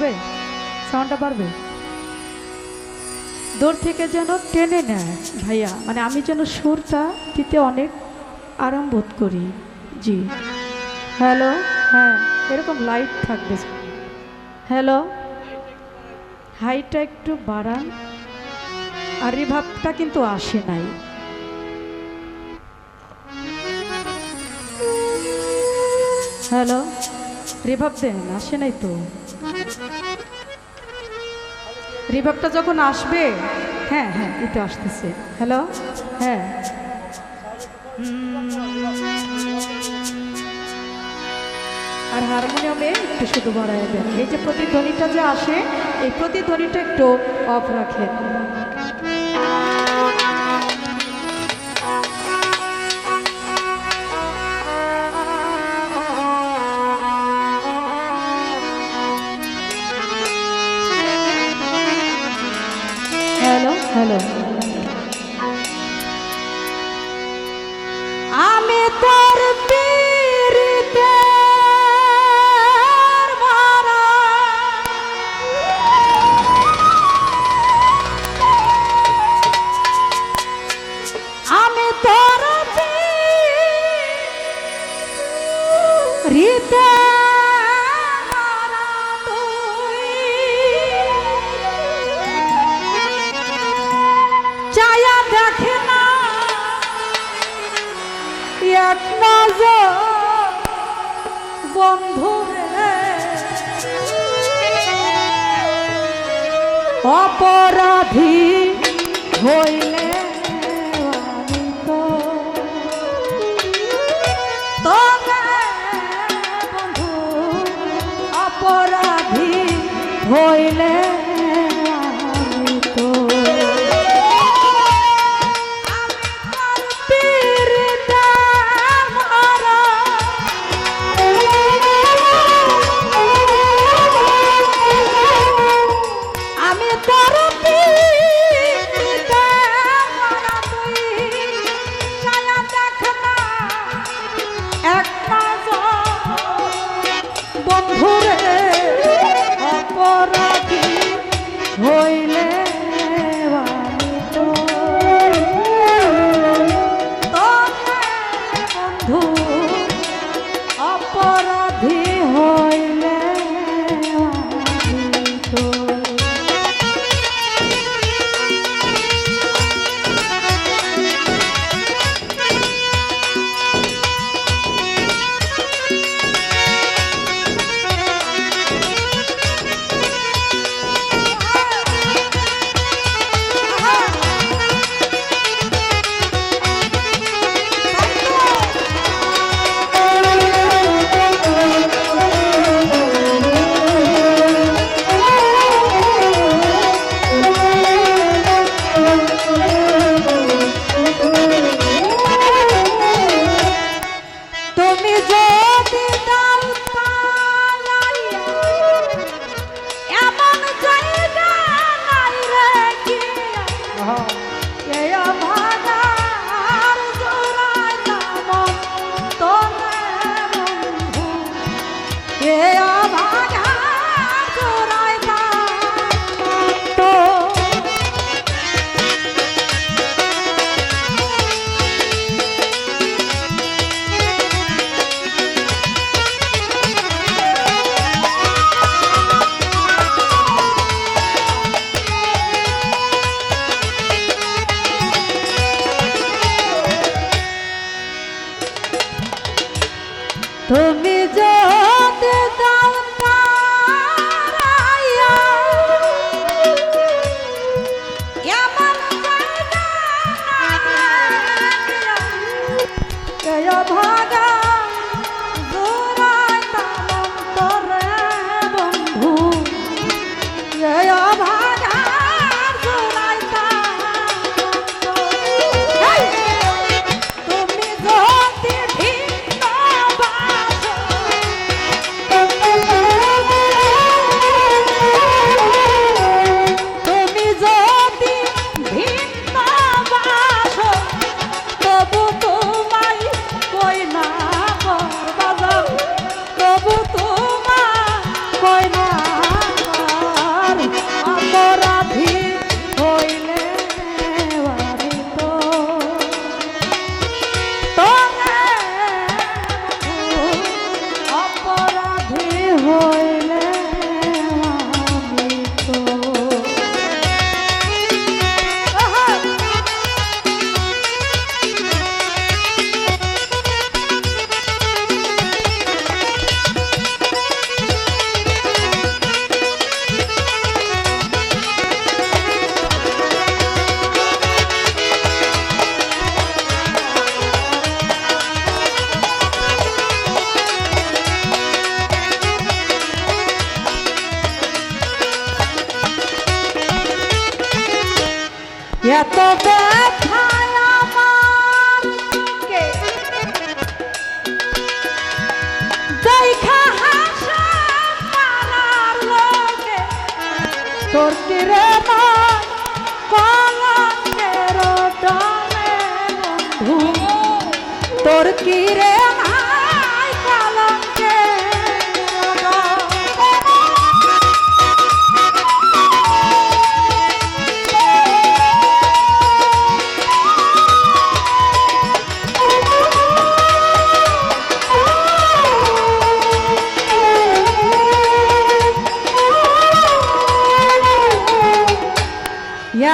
বাড়বে সাউন্ডটা বাড়বে দূর থেকে যেন টেনে নেয় ভাইয়া। মানে আমি যেন সুরটা দিতে অনেক আরাম বোধ করি। জি। হ্যালো হ্যাঁ এরকম লাইট থাকবে। হ্যালো হাইটা একটু বাড়ান। আর রিভাবটা কিন্তু আসে নাই। হ্যালো রিভাব দেন, আসে নাই তো। রিভাবটা যখন আসবে হ্যাঁ হ্যাঁ এটা আসতেছে। হ্যালো হ্যাঁ। আর হারমোনিয়ামে একটু শুধু বাড়ায় দেন। এই যে প্রতিধ্বনিটা যে আসে, এই প্রতিধ্বনিটা একটু অফ রাখেন। অপরাধী হইলে বন্ধু অপরাধী হইলে আমি এত ব্যথা আমাকে দেখা হাসা পারার লোকে তোর কি রে কলঙ্কের ডরে বন্ধু তোর কি রে মা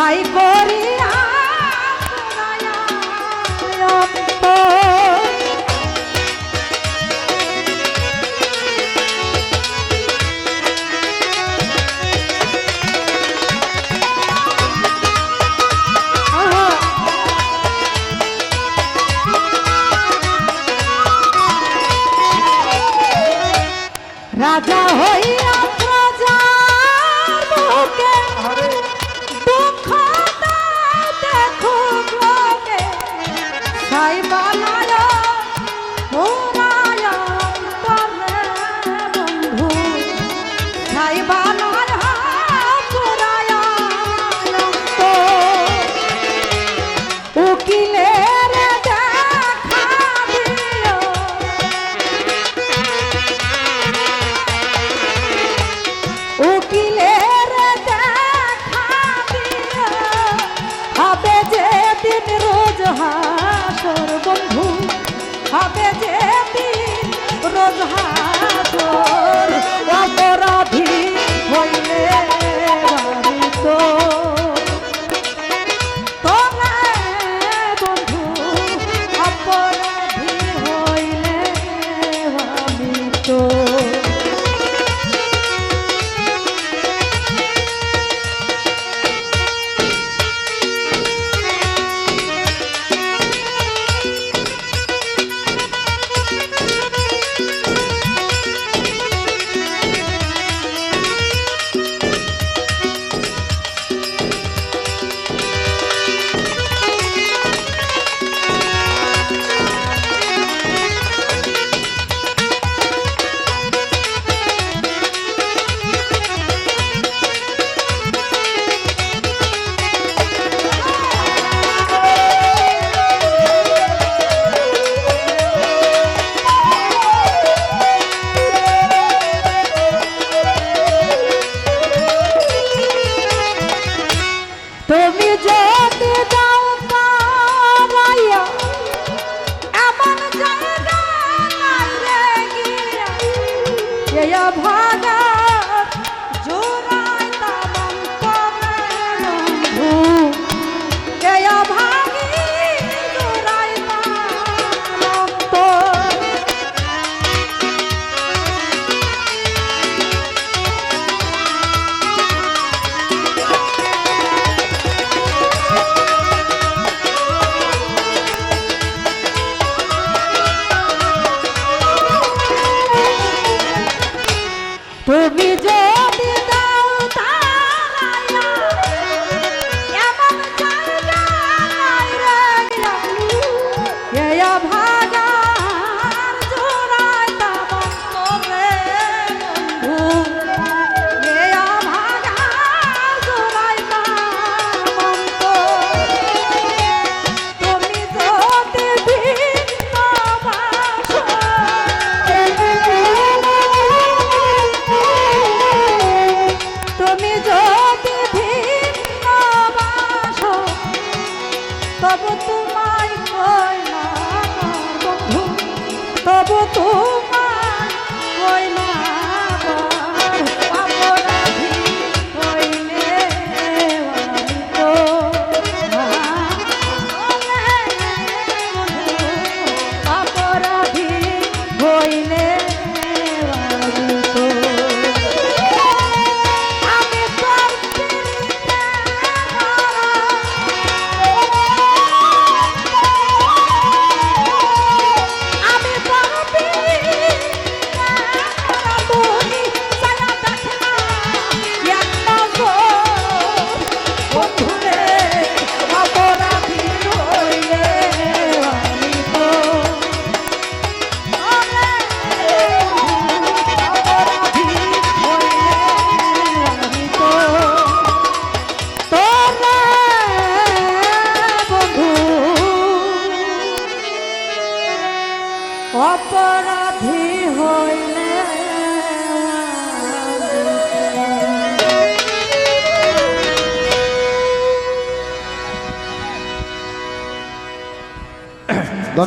তাই করিয়া হবে যে দিন রোজ হার ভাগা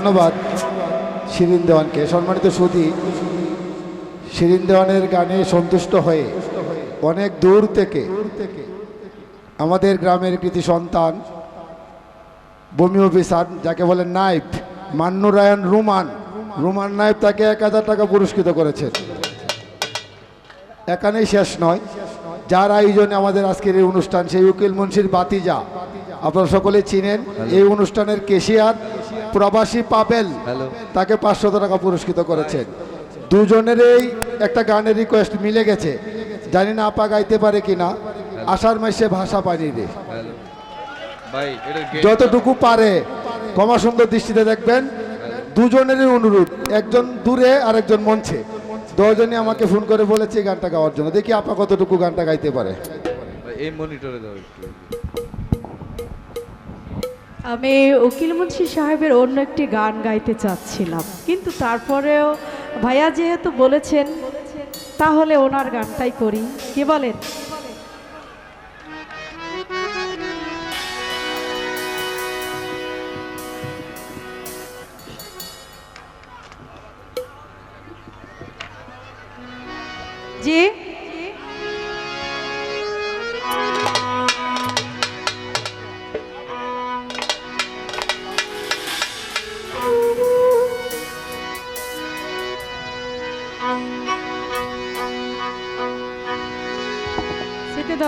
ধন্যবাদ শিরিন দেওয়ানকে। সম্মানিত সুধী, শিরিন দেওয়ানের গানে সন্তুষ্ট হয়ে অনেক দূর থেকে আমাদের গ্রামের কৃতি সন্তান, বমি অফিসার, যাকে বলেন নাইফ মান্নুরায়ণ রুমান। রুমান নাইফ তাকে এক হাজার টাকা পুরস্কৃত করেছেন এখানেই শেষ নয়। যার আয়োজনে আমাদের আজকের এই অনুষ্ঠান, সেই উকিল মুন্সির বাতিজা। আপনারা সকলে চিনেন, এই অনুষ্ঠানের কেশিয়ার প্রবাসী পাবেল তাকে পাঁচশত টাকা পুরস্কৃত করেছেন। দুজনেরই একটা গানের রিকোয়েস্ট মিলে গেছে। জানি না আপা গাইতে পারে কিনা। আষাঢ় মাসে ভাষা পানি রে। যতটুকু পারে ক্ষমা সুন্দর দৃষ্টিতে দেখবেন। দুজনেরই অনুরোধ একজন দূরে আর একজন মঞ্চে। দশজনই আমাকে ফোন করে বলেছে গানটা গাওয়ার জন্য। দেখি আপা কতটুকু গানটা গাইতে পারে। এই মনিটরে দাও একটু। আমি উকিল মুন্সি সাহেবের অন্য একটি গান গাইতে চাচ্ছিলাম। কিন্তু তারপরেও ভাইয়া যেহেতু বলেছেন, তাহলে ওনার গানটাই করি। কি বলেন?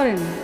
嗯。